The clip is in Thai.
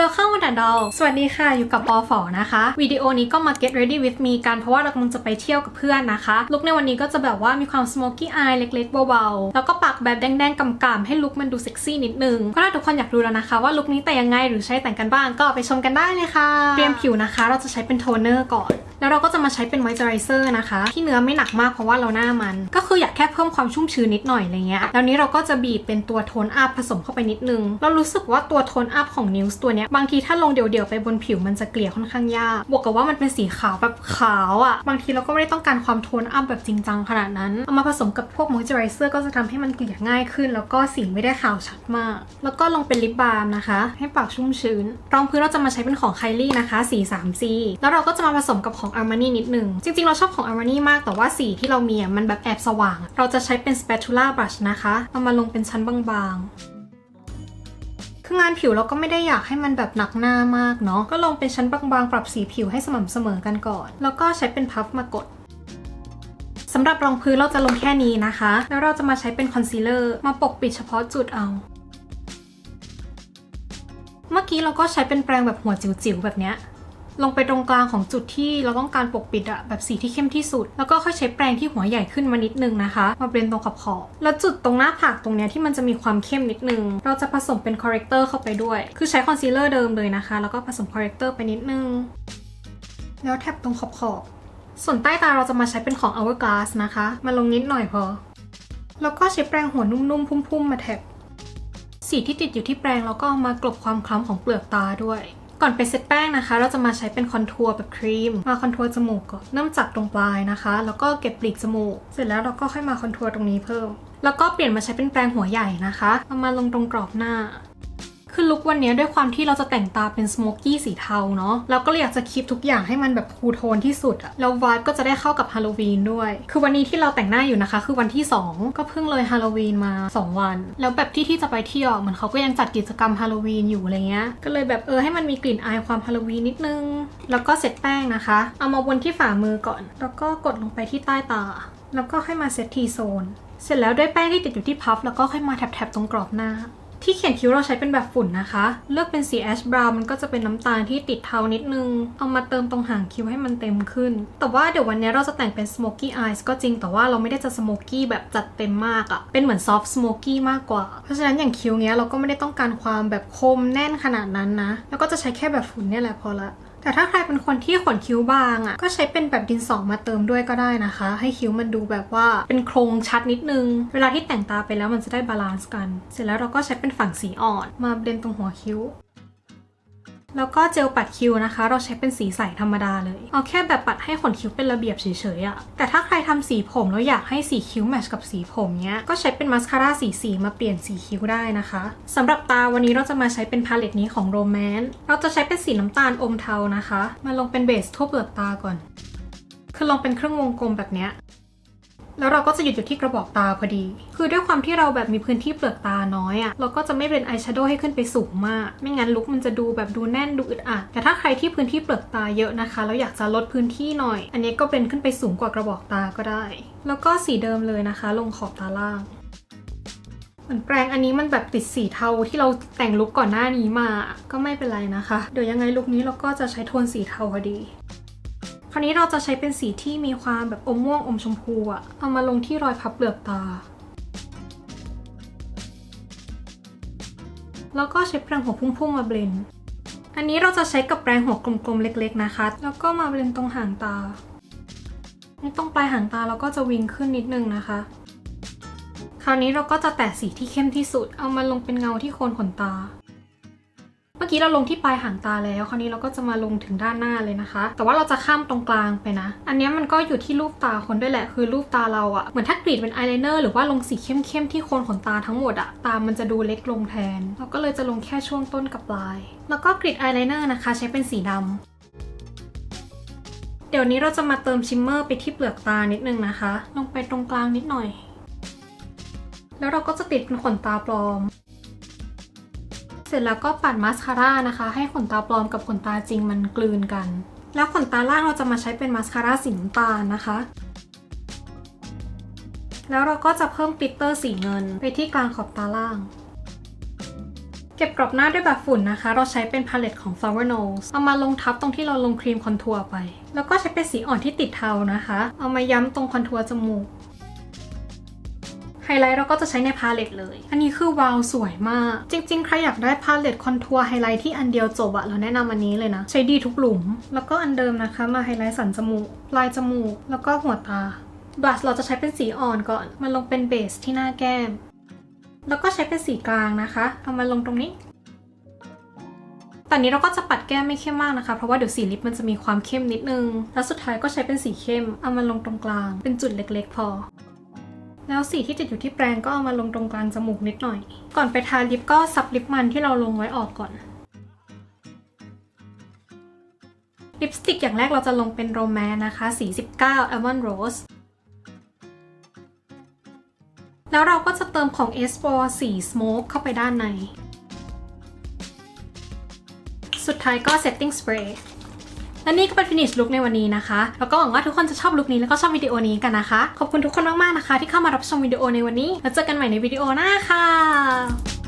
Welcome วันดอลสวัสดีค่ะ อยู่กับปอฝอนะคะ วิดีโอนี้ก็มา get ready with me กัน เพราะว่าเรากำลังจะไปเที่ยวกับเพื่อนนะคะ ลุคในวันนี้ก็จะแบบว่ามีความ smoky eye เล็กๆเบาๆ แล้วก็ปากแบบแดงๆกำๆให้ลุคมันดูเซ็กซี่นิดนึง ก็ถ้าทุกคนอยากรู้แล้วนะคะ ว่าลุคนี้แต่ยังไงหรือใช้แต่งกันบ้างก็ไปชมกันได้เลยค่ะ เตรียมผิวนะคะ เราจะใช้เป็นโทนเนอร์ก่อนแล้วเราก็จะมาใช้เป็น moisturizer นะคะ ที่เนื้อไม่หนักมากเพราะว่าเราหน้ามัน ก็คืออยากแค่เพิ่มความชุ่มชื้นนิดหน่อยอะไรเงี้ยแล้วนี้เราก็จะบีบเป็นตัวโทนอัพผสมเข้าไปนิดนึง เรารู้สึกว่าตัวโทนอัพของนิวส์ตัวเนี้ยบางทีถ้าลงเดี่ยวๆไปบนผิวมันจะเกลี่ยค่อนข้างยาก บวกกับว่ามันเป็นสีขาวแบบขาวอะ่ะ บางทีเราก็ไม่ได้ต้องการความโทนอัพแบบจริงจังขนาดนั้น เอามาผสมกับพวก moisturizer ก็จะทำให้มันเกลี่ยง่ายขึ้น แล้วก็สีไม่ได้ขาวชัดมาก แล้วก็ลงเป็นลิปบาล์มนะคะ ให้ปากชุ่มชื้น รองพื้นเราจะมาใช้เป็นของ Kylie นะคะ สี 3C แล้วเราก็จะมาผสมกับของ Armani นิดนึง จริงๆ เราชอบของ Armani มากแต่ว่าสีที่เรามีอะมันแบบแอบสว่าง เราจะใช้เป็น spatula brush นะคะ เอามาลงเป็นชั้นบางๆ คืองานผิวเราก็ไม่ได้อยากให้มันแบบหนักหน้ามากเนาะ ก็ลงเป็นชั้นบางๆ ปรับสีผิวให้สม่ำเสมอกันก่อน แล้วก็ใช้เป็นพัฟมากดสำหรับรองพื้นเราจะลงแค่นี้นะคะ แล้วเราจะมาใช้เป็นคอนซีลเลอร์มาปกปิดเฉพาะจุดเอา เมื่อกี้เราก็ใช้เป็นแปรงแบบหัวจิ๋วๆแบบเนี้ย ลงไปตรงกลางของจุดที่เราต้องการปกปิดอะแบบสีที่เข้มที่สุด แล้วก็ค่อยใช้แปรงที่หัวใหญ่ขึ้นมานิดนึงนะคะ มาเบรนตรงขอบขอบแล้วจุดตรงหน้าผากตรงเนี้ยที่มันจะมีความเข้มนิดนึง เราจะผสมเป็นคอ r เร c เตอร์เข้าไปด้วย คือใช้คอนซีลเลอร์เดิมเลยนะคะ แล้วก็ผสมคอ r เร c เตอร์ไปนิดนึง แล้วแท็บตรงขอบขอบส่วนใต้ตาเราจะมาใช้เป็นของ Hourglass นะคะ มาลงนิดหน่อยพอ แล้วก็ใช้แปรงหัวนุ่มๆ พุ่มๆ มาแท็บสีที่ติดอยู่ที่แปรงเราก็มากลบความคล้ำของเปลือกตาด้วย ก่อนไปเซตแป้งนะคะ เราจะมาใช้เป็นคอนทัวร์แบบครีม มาคอนทัวร์จมูกก่อนเริ่มจากตรงปลายนะคะ แล้วก็เก็บปลีกจมูก เสร็จแล้วเราก็ค่อยมาคอนทัวร์ตรงนี้เพิ่ม แล้วก็เปลี่ยนมาใช้เป็นแปรงหัวใหญ่นะคะเอามาลงตรงกรอบหน้า คือลุควันนี้ด้วยความที่เราจะแต่งตาเป็นสโมกกี้สีเทาเนาะเราก็เลยอยากจะคีปทุกอย่างให้มันแบบคูลโทนที่สุดอะแล้ววายก็จะได้เข้ากับฮาโลวีนด้วย คือวันนี้ที่เราแต่งหน้าอยู่นะคะ คือวันที่ 2 ก็เพิ่งเลยฮาโลวีนมา 2 วัน แล้วแบบที่ที่จะไปเที่ยวเหมือนเขาก็ยังจัดกิจกรรมฮาโลวีนอยู่อะไรเงี้ยก็เลยแบบเออให้มันมีกลิ่นอายความฮาโลวีนนิดนึง แล้วก็เสร็จแป้งนะคะ เอามาวนที่ฝ่ามือก่อน แล้วก็กดลงไปที่ใต้ตา แล้วก็ค่อยมาเซตทีโซน เสร็จแล้วด้วยแป้งที่ติดอยู่ที่พัฟแล้วก็ค่อยมาแถบๆตรงกรอบหน้า ที่เขียนคิ้วเราใช้เป็นแบบฝุ่นนะคะ เลือกเป็นสีแอชบราวน์มันก็จะเป็นน้ำตาลที่ติดเทานิดนึง เอามาเติมตรงหางคิ้วให้มันเต็มขึ้น แต่ว่าเดี๋ยววันนี้เราจะแต่งเป็น smoky eyes ก็จริงแต่ว่าเราไม่ได้จะ smoky แบบจัดเต็มมากอะเป็นเหมือน soft smoky มากกว่า เพราะฉะนั้นอย่างคิ้วเนี้ยเราก็ไม่ได้ต้องการความแบบคมแน่นขนาดนั้นนะ แล้วก็จะใช้แค่แบบฝุ่นเนี่ยแหละพอละ แต่ถ้าใครเป็นคนที่ขนคิ้วบางอะ่ะก็ใช้เป็นแบบดินสอมาเติมด้วยก็ได้นะคะ ให้คิ้วมันดูแบบว่าเป็นโครงชัดนิดนึง เวลาที่แต่งตาไปแล้วมันจะได้บาลานซ์กัน เสร็จแล้วเราก็ใช้เป็นฝั่งสีอ่อน มาเบลนตรงหัวคิ้ว แล้วก็เจลปัดคิ้วนะคะ เราใช้เป็นสีใสธรรมดาเลย เอาแค่แบบปัดให้ขนคิ้วเป็นระเบียบเฉยๆอะแต่ถ้าใครทำสีผมแล้วอยากให้สีคิ้วแมทช์กับสีผมเนี้ย ก็ใช้เป็นมาสคาร่าสีสีมาเปลี่ยนสีคิ้วได้นะคะสำหรับตาวันนี้เราจะมาใช้เป็นพาเลตนี้ของโรแมนต์เราจะใช้เป็นสีน้ำตาลอมเทานะคะ มาลงเป็นเบสทั่วเปลือกตาก่อน คือลงเป็นเครื่องวงกลมแบบเนี้ย แล้วเราก็จะหยุดอยู่ที่กระบอกตาพอดี คือด้วยความที่เราแบบมีพื้นที่เปลือกตาน้อยอะ่ะ เราก็จะไม่เบรนอายแชโดว์ให้ขึ้นไปสูงมาก ไม่งั้นลุคมันจะดูแบบดูแน่นดูอึดอัด แต่ถ้าใครที่พื้นที่เปลือกตาเยอะนะคะแล้วอยากจะลดพื้นที่หน่อย อันนี้ก็เบรนขึ้นไปสูงกว่ากระบอกตาก็ได้ แล้วก็สีเดิมเลยนะคะ ลงขอบตาล่างเหมือนแปรงอันนี้มันแบบติดสีเทาที่เราแต่งลุคก่อนหน้านี้มา ก็ไม่เป็นไรนะคะ เดี๋ยวยังไงลุคนี้เราก็จะใช้โทนสีเทาพอดี คราวนี้เราจะใช้เป็นสีที่มีความแบบอมม่วงอมชมพูอะเอามาลงที่รอยพับเปลือกตา แล้วก็ใช้แปรงหัวพุ่งๆมาเบลนด์อันนี้เราจะใช้กับแปรงหัวกลมๆเล็กๆนะคะ แล้วก็มาเบลนด์ตรงหางตา ตรงปลายหางตาเราก็จะวิงขึ้นนิดนึงนะคะ คราวนี้เราก็จะแตะสีที่เข้มที่สุด เอามาลงเป็นเงาที่โคนขนตา กี้เราลงที่ปลายหางตาแล้วคราวนี้เราก็จะมาลงถึงด้านหน้าเลยนะคะ แต่ว่าเราจะข้ามตรงกลางไปนะ อันนี้มันก็อยู่ที่รูปตาคนด้วยแหละ คือรูปตาเราอะเหมือนถ้ากรีดเป็นอายไลเนอร์หรือว่าลงสีเข้มๆที่โคนขนตาทั้งหมดอะตามันจะดูเล็กลงแทน เราก็เลยจะลงแค่ช่วงต้นกับปลาย แล้วก็กรีดอายไลเนอร์นะคะ ใช้เป็นสีดำเดี๋ยวนี้เราจะมาเติมชิมเมอร์ไปที่เปลือกตานิดนึงนะคะ ลงไปตรงกลางนิดหน่อย แล้วเราก็จะติดเป็นขนตาปลอม เสร็จแล้วก็ปัดมาสคาร่านะคะ ให้ขนตาปลอมกับขนตาจริงมันกลืนกัน แล้วขนตาล่างเราจะมาใช้เป็นมาสคาร่าสีน้ำตาลนะคะ แล้วเราก็จะเพิ่มกลิตเตอร์สีเงินไปที่กลางขอบตาล่าง เก็บกรอบหน้าด้วยแบบฝุ่นนะคะ เราใช้เป็นพาเลตของ Flower Nose เอามาลงทับตรงที่เราลงครีมคอนทัวร์ไป แล้วก็ใช้เป็นสีอ่อนที่ติดเทานะคะ เอามาย้ำตรงคอนทัวร์จมูก ฮไลท์เราก็จะใช้ในพาเลตเลย อันนี้คือวาวสวยมาก จริง ๆ ใครอยากได้พาเลตคอนทัวร์ไฮไลท์ที่อันเดียวจบอะเราแนะนำอันนี้เลยนะ ใช้ดีทุกหลุม แล้วก็อันเดิมนะคะ มาไฮไลท์สันจมูกปลายจมูก แล้วก็หัวตาบลัชเราจะใช้เป็นสีอ่อนก่อน มาลงเป็นเบสที่หน้าแก้ม แล้วก็ใช้เป็นสีกลางนะคะ เอามาลงตรงนี้ตอนนี้เราก็จะปัดแก้มไม่เข้มมากนะคะ เพราะว่าเดี๋ยวสีลิปมันจะมีความเข้มนิดนึง แล้วสุดท้ายก็ใช้เป็นสีเข้ม เอามาลงตรงกลาง เป็นจุดเล็กๆ พอ แล้วสีที่ติดอยู่ที่แปรงก็เอามาลงตรงกลางจมูกนิดหน่อย ก่อนไปทาลิปก็ซับลิปมันที่เราลงไว้ออกก่อนลิปสติกอย่างแรกเราจะลงเป็นโรแมนนะคะ สี 19 Almond Rose แล้วเราก็จะเติมของ S 4สี Smoke เข้าไปด้านใน สุดท้ายก็ Setting Spray และนี่ก็เป็นฟินิชลุคในวันนี้นะคะ แล้วก็หวังว่าทุกคนจะชอบลุคนี้แล้วก็ชอบวิดีโอนี้กันนะคะ ขอบคุณทุกคนมากๆนะคะ ที่เข้ามารับชมวิดีโอในวันนี้ แล้วเจอกันใหม่ในวิดีโอหน้าค่ะ